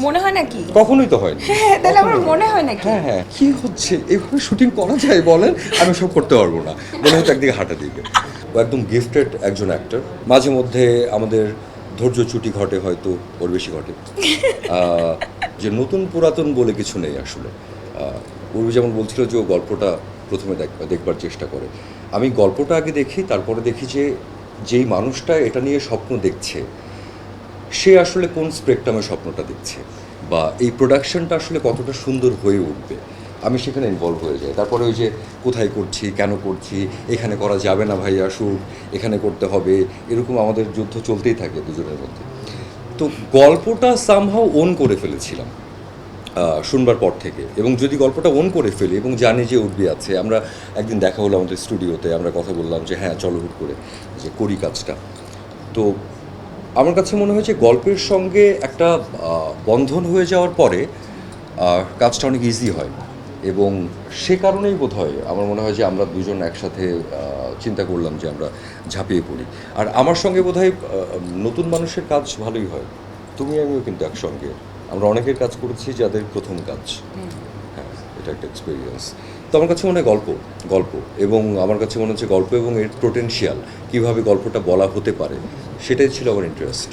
মনে হয় নাকি? কখনোই তো হয় না হ্যাঁ তাহলে আমার মনে হয় নাকি? হ্যাঁ হ্যাঁ কি হচ্ছে? এভাবে শুটিং করা যায় বলেন? আমি সব করতে পারব না। মনে হচ্ছে একদিকে হাঁটা ও একদম গিফটেড একজন অ্যাক্টর মাঝে মধ্যে আমাদের ধৈর্য ছুটি ঘটে হয়তো ওর বেশি ঘটে। যে নতুন পুরাতন বলে কিছু নেই আসলে। উর্বি যেমন বলছিল যে ও গল্পটা প্রথমে দেখ- দেখবার চেষ্টা করে। আমি গল্পটা আগে দেখি তারপরে দেখি যে যেই মানুষটা এটা নিয়ে স্বপ্ন দেখছে সে আসলে কোন স্পেকট্রামে স্বপ্নটা দেখছে? বা এই প্রোডাকশনটা আসলে কতটা সুন্দর হয়ে উঠবে? আমি সেখানে ইনভলভ হয়ে যাই। তারপরে ওই যে কোথায় করছি, কেন করছি, এখানে করা যাবে না ভাইয়া শুট এখানে করতে হবে, এরকম আমাদের যুদ্ধ চলতেই থাকে দুজনের মধ্যে। তো গল্পটা সামহাও ওন করে ফেলেছিলাম শুনবার পর থেকে। এবং যদি গল্পটা ওন করে ফেলি এবং জানি যে উঠবি আছে, আমরা একদিন দেখা হলো আমাদের স্টুডিওতে আমরা কথা বললাম যে হ্যাঁ চলো হুট করে, যে করি কাজটা। তো আমার কাছে মনে হয়েছে গল্পের সঙ্গে একটা বন্ধন হয়ে যাওয়ার পরে কাজটা অনেক ইজি হয়। এবং সে কারণেই বোধ হয় আমার মনে হয় যে আমরা দুজন একসাথে চিন্তা করলাম যে আমরা ঝাঁপিয়ে পড়ি। আর আমার সঙ্গে বোধ হয় নতুন মানুষের কাজ ভালোই হয়। তুমি আমিও কিন্তু একসঙ্গে। আমরা অনেকের কাজ করেছি যাদের প্রথম কাজ। হ্যাঁ এটা একটা এক্সপিরিয়েন্স তো আমার কাছে মনে হয় গল্প গল্প এবং আমার কাছে মনে হচ্ছে গল্প এবং এর পোটেনশিয়াল কীভাবে গল্পটা বলা হতে পারে সেটাই ছিল আমার ইন্টারেস্ট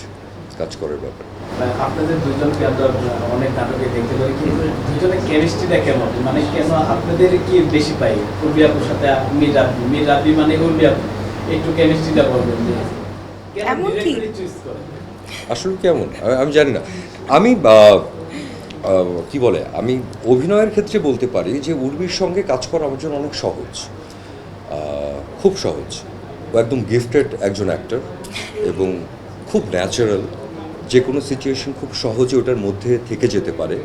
কাজ করার ব্যাপারে। মানে আপনাদের দুজনকে অনেক নাটকে দেখতে পাই কিন্তু দুজনের কেমিস্ট্রিটা কেমন? মানে কেন আপনাদের কি বেশি পাই? উর্বি আপুর সাথে মীর রাব্বি মীর রাব্বি মানে উর্বি আপু। একটু কেমিস্ট্রিটা বলবেন যে এমন কি? আসলে কেমন? আমি- জানি না। আমি কি বলে, আমি অভিনয়ের ক্ষেত্রে বলতে পারি যে উর্বির সঙ্গে কাজ করা আমার জন্য অনেক সহজ। খুব সহজ। ও একদম গিফটেড একজন অ্যাক্টর এবং খুব ন্যাচারাল যে কোনো সিচুয়েশন খুব সহজে ওটার মধ্যে থেকে যেতে পারে।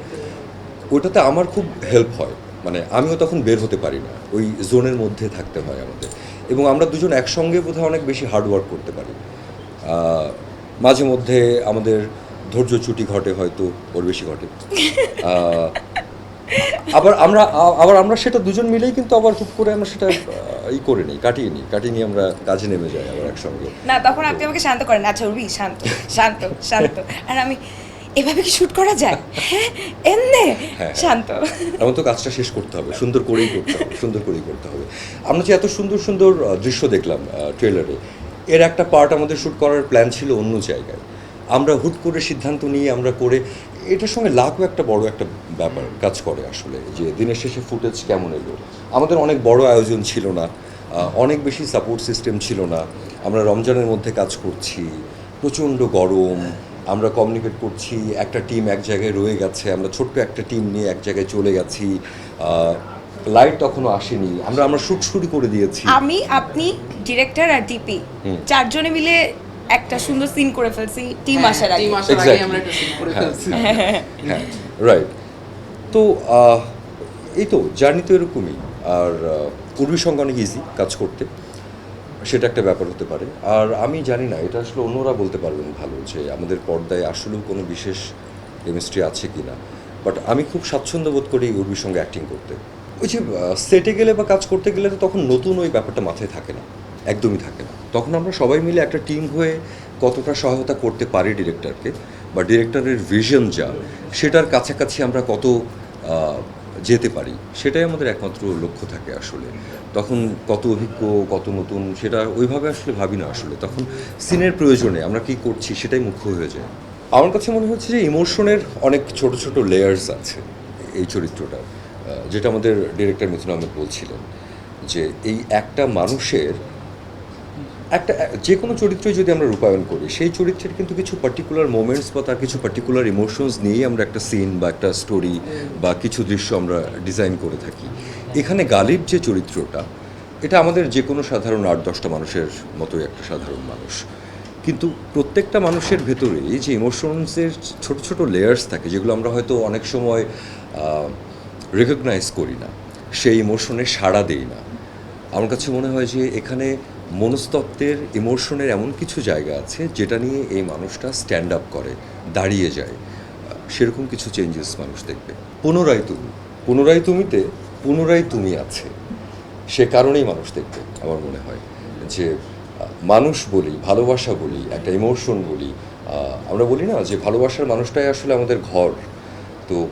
ওটাতে আমার খুব হেল্প হয়। মানে আমিও তখন বের হতে পারি না। ওই জোনের মধ্যে থাকতে হয় আমাদের। এবং আমরা দুজন একসঙ্গে বোধহয় অনেক বেশি হার্ডওয়ার্ক করতে পারি। মাঝে মধ্যে আমাদের ধৈর্য ছুটি ঘটে হয়তো ওর বেশি ঘটে। আবার আমরা আবার আমরা সেটা দুজন মিলেই কিন্তু আবার খুব করে আমরা সেটা ই করে নিই কাটিয়ে নিই কাটিয়ে নিয়ে আমরা কাজে নেমে যাই আবার একসঙ্গে। না তখন আপনি আমাকে শান্ত করেন। আচ্ছা উর্বি শান্ত শান্ত শান্ত। আর আমি এভাবে কি শুট করা যায়? হ্যাঁ এমনে হ্যাঁ। শান্ত। এমন তো কাজটা শেষ করতে হবে সুন্দর করেই করতে হবে সুন্দর করেই করতে হবে। আমরা যে এত সুন্দর সুন্দর দৃশ্য দেখলাম ট্রেলারে এর একটা পার্ট আমাদের শ্যুট করার প্ল্যান ছিল অন্য জায়গায়। আমরা হুট করে সিদ্ধান্ত নিয়ে আমরা করে এটার সঙ্গে লাখও একটা বড় একটা ব্যাপার কাজ করে আসলে যে দিনের শেষে ফুটেজ কেমন এলো। আমাদের অনেক বড় আয়োজন ছিল না অনেক বেশি সাপোর্ট সিস্টেম ছিল না। আমরা রমজানের মধ্যে কাজ করছি প্রচণ্ড গরম আমরা কমিউনিকেট করছি একটা টিম এক জায়গায় রয়ে গেছে আমরা ছোট্ট একটা টিম নিয়ে এক জায়গায় চলে গেছি লাইট তখনও আসেনি আমরা আমরা শুট শুরু করে দিয়েছি। আমি আপনি ডিরেক্টর আর ডিপি চারজনে মিলে একটা সুন্দর সিন করে ফেলছি টিম আসার আগে। টিম আসার আগে আমরা একটা শুট করে হ্যাঁ, ফেলছি। হ্যাঁ রাইট তো এই তো জার্নি তো এরকমই। আর পূর্বীর সঙ্গে অনেক ইজি কাজ করতে। সেটা একটা ব্যাপার হতে পারে। আর আমি জানি না এটা আসলে অন্যরা বলতে পারবেন ভালো যে আমাদের পর্দায় আসলেও কোনো বিশেষ কেমিস্ট্রি আছে কি না বাট আমি খুব স্বাচ্ছন্দ্য বোধ করি উর্বির সঙ্গে অ্যাক্টিং করতে। ওই যে সেটে গেলে বা কাজ করতে গেলে তো তখন নতুন ওই ব্যাপারটা মাথায় থাকে না। একদমই থাকে না। তখন আমরা সবাই মিলে একটা টিম হয়ে কতটা সহায়তা করতে পারি ডিরেক্টরকে, বা ডিরেক্টরের ভিশন যা, সেটার কাছাকাছি আমরা কত যেতে পারি, সেটাই আমাদের একমাত্র লক্ষ্য থাকে আসলে। তখন কত অভিজ্ঞ, কত নতুন, সেটা ওইভাবে আসলে ভাবি না আসলে। তখন সিনের প্রয়োজনে আমরা কি করছি সেটাই মুখ্য হয়ে যায়। আমার কাছে মনে হচ্ছে যে ইমোশনের অনেক ছোট ছোট লেয়ার্স আছে এই চরিত্রটা যেটা আমাদের ডিরেক্টর মিথুন আহমেদ বলছিলেন, যে এই একটা মানুষের একটা, যে কোনো চরিত্রই যদি আমরা রূপায়ণ করি, সেই চরিত্রের কিন্তু কিছু পার্টিকুলার মোমেন্টস বা তার কিছু পার্টিকুলার ইমোশনস নিয়েই আমরা একটা সিন বা একটা স্টোরি বা কিছু দৃশ্য আমরা ডিজাইন করে থাকি। এখানে গালিব যে চরিত্রটা, এটা আমাদের যে কোনো সাধারণ আট, দশটা মানুষের মতোই একটা সাধারণ মানুষ। কিন্তু প্রত্যেকটা মানুষের ভেতরেই যে ইমোশনসের ছোট ছোট লেয়ার্স থাকে, যেগুলো আমরা হয়তো অনেক সময় রেকগনাইজ করি না, সেই ইমোশনে সাড়া দেই না। আমার কাছে মনে হয় যে এখানে মনস্তত্ত্বের ইমোশনের এমন কিছু জায়গা আছে যেটা নিয়ে এই মানুষটা স্ট্যান্ড আপ করে, দাঁড়িয়ে যায়। সেরকম কিছু চেঞ্জেস মানুষ দেখবে। পুনরায় তুমি, পুনরায় তুমিতে, পুনরায় তুমি আছে। সে কারণেই মানুষ দেখবে, আমার মনে হয়। যে, মানুষ বলি, ভালোবাসা বলি, একটা ইমোশন বলি আমরা বলি না যে, ভালোবাসার মানুষটাই আসলে আমাদের ঘর। তো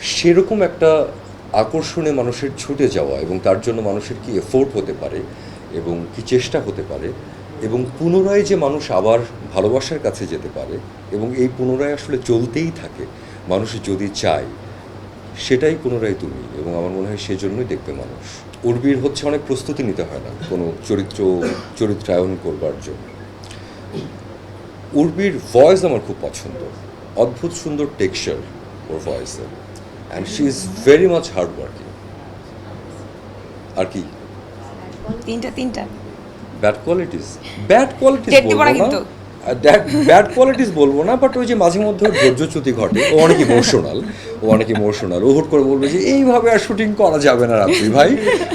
সেরকম একটা আকর্ষণে মানুষের ছুটে যাওয়া এবং তার জন্য মানুষের কি এফোর্ট হতে পারে এবং কি চেষ্টা হতে পারে এবং পুনরায় যে মানুষ আবার ভালোবাসার কাছে যেতে পারে এবং এই পুনরায় আসলে চলতেই থাকে, মানুষ যদি চায়, সেটাই পুনরায় তুমি এবং আমার মনে হয় সেজন্যই দেখবে মানুষ। উর্বির হচ্ছে অনেক প্রস্তুতি নিতে হয় না কোনো চরিত্র, চরিত্রায়ন করবার জন্য। উর্বির ভয়েস আমার খুব পছন্দ। অদ্ভুত সুন্দর টেক্সচার ওর ভয়েসের and she is very much hard working আর কি? তিনটা তিনটা। ব্যাড কোয়ালিটিস ব্যাড কোয়ালিটিস বলব না। ব্যাড কোয়ালিটিস বলব না বাট ওই যে মাঝে মধ্যে ধৈর্যচ্যুতি ঘটে ও অনেক ইমোশনাল ও অনেক ইমোশনাল ও হুট করে বলবে যে এইভাবে আর শুটিং করা যাবে না রাত্রি ভাই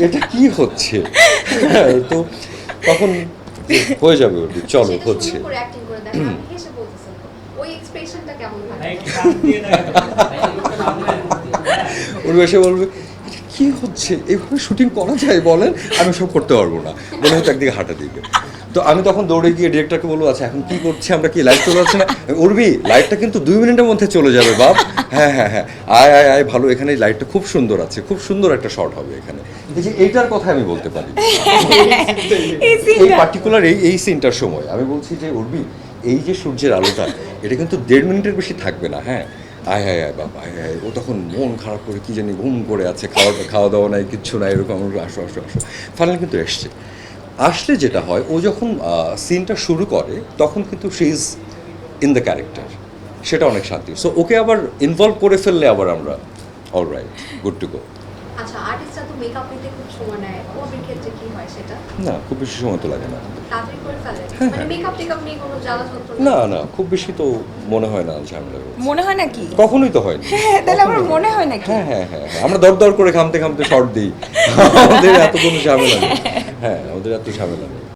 এটা কি হচ্ছে? হ্যাঁ, তো তখন হয়ে যাবে ওর চলো হচ্ছে। ওর এসে বলবে কি হচ্ছে? এভাবে শুটিং করা যায় বলেন? আমি সব করতে পারব না। মনে হয়তো একদিকে হাঁটা দিবে। তো আমি তখন দৌড়ে গিয়ে ডিরেক্টরকে বলব আচ্ছা এখন কি করছি? আমরা কি লাইভ চলে যাচ্ছে না? উর্বি লাইটটা কিন্তু দুই মিনিটের মধ্যে চলে যাবে বাপ। হ্যাঁ হ্যাঁ হ্যাঁ। আয় আয় আয় ভালো এখানে লাইটটা খুব সুন্দর আছে। খুব সুন্দর একটা শট হবে এখানে। এই যে এইটার কথা আমি বলতে পারি। এই এই পার্টিকুলার এই এই সিনটার সময় আমি বলছি যে উর্বি এই যে সূর্যের আলোটা এটা কিন্তু দেড় মিনিটের বেশি থাকবে না হ্যাঁ? আয় হায় আয় বাবা, আয় হায়। ও তখন মন খারাপ করে কী জানি ঘুম করে আছে, খাওয়া খাওয়া দাওয়া নাই, কিচ্ছু নাই, এরকম আসো আসো আসো। ফাইনাল কিন্তু এসছে। আসলে যেটা হয়, ও যখন সিনটা শুরু করে, তখন কিন্তু she is in the character সেটা অনেক শান্তি। সো ওকে আবার ইনভলভ করে ফেললে আবার আমরা all right good to go আচ্ছা আর্টিস্টরা তো মেকআপ নিতে খুব সময় নেয়। ওদের ক্ষেত্রে কি হয় সেটা? না খুব বেশি সময় তো লাগে না। তাড়াতাড়ি করে ফেলে? হ্যাঁ, মানে হ্যাঁ। মেকআপ টেকআপ নিয়ে কোনো জ্বালা যন্ত্রণা না না খুব বেশি তো মনে হয় না ঝামেলা মনে হয় নাকি? কখনোই তো হয়নি। হ্যাঁ তাহলে আমার মনে হয় নাকি? হ্যাঁ হ্যাঁ হ্যাঁ হ্যাঁ। আমরা দর দর করে ঘামতে ঘামতে শর্ট দিই। আমাদের এত কোনো ঝামেলা নেই। হ্যাঁ ওদের এত ঝামেলা নেই।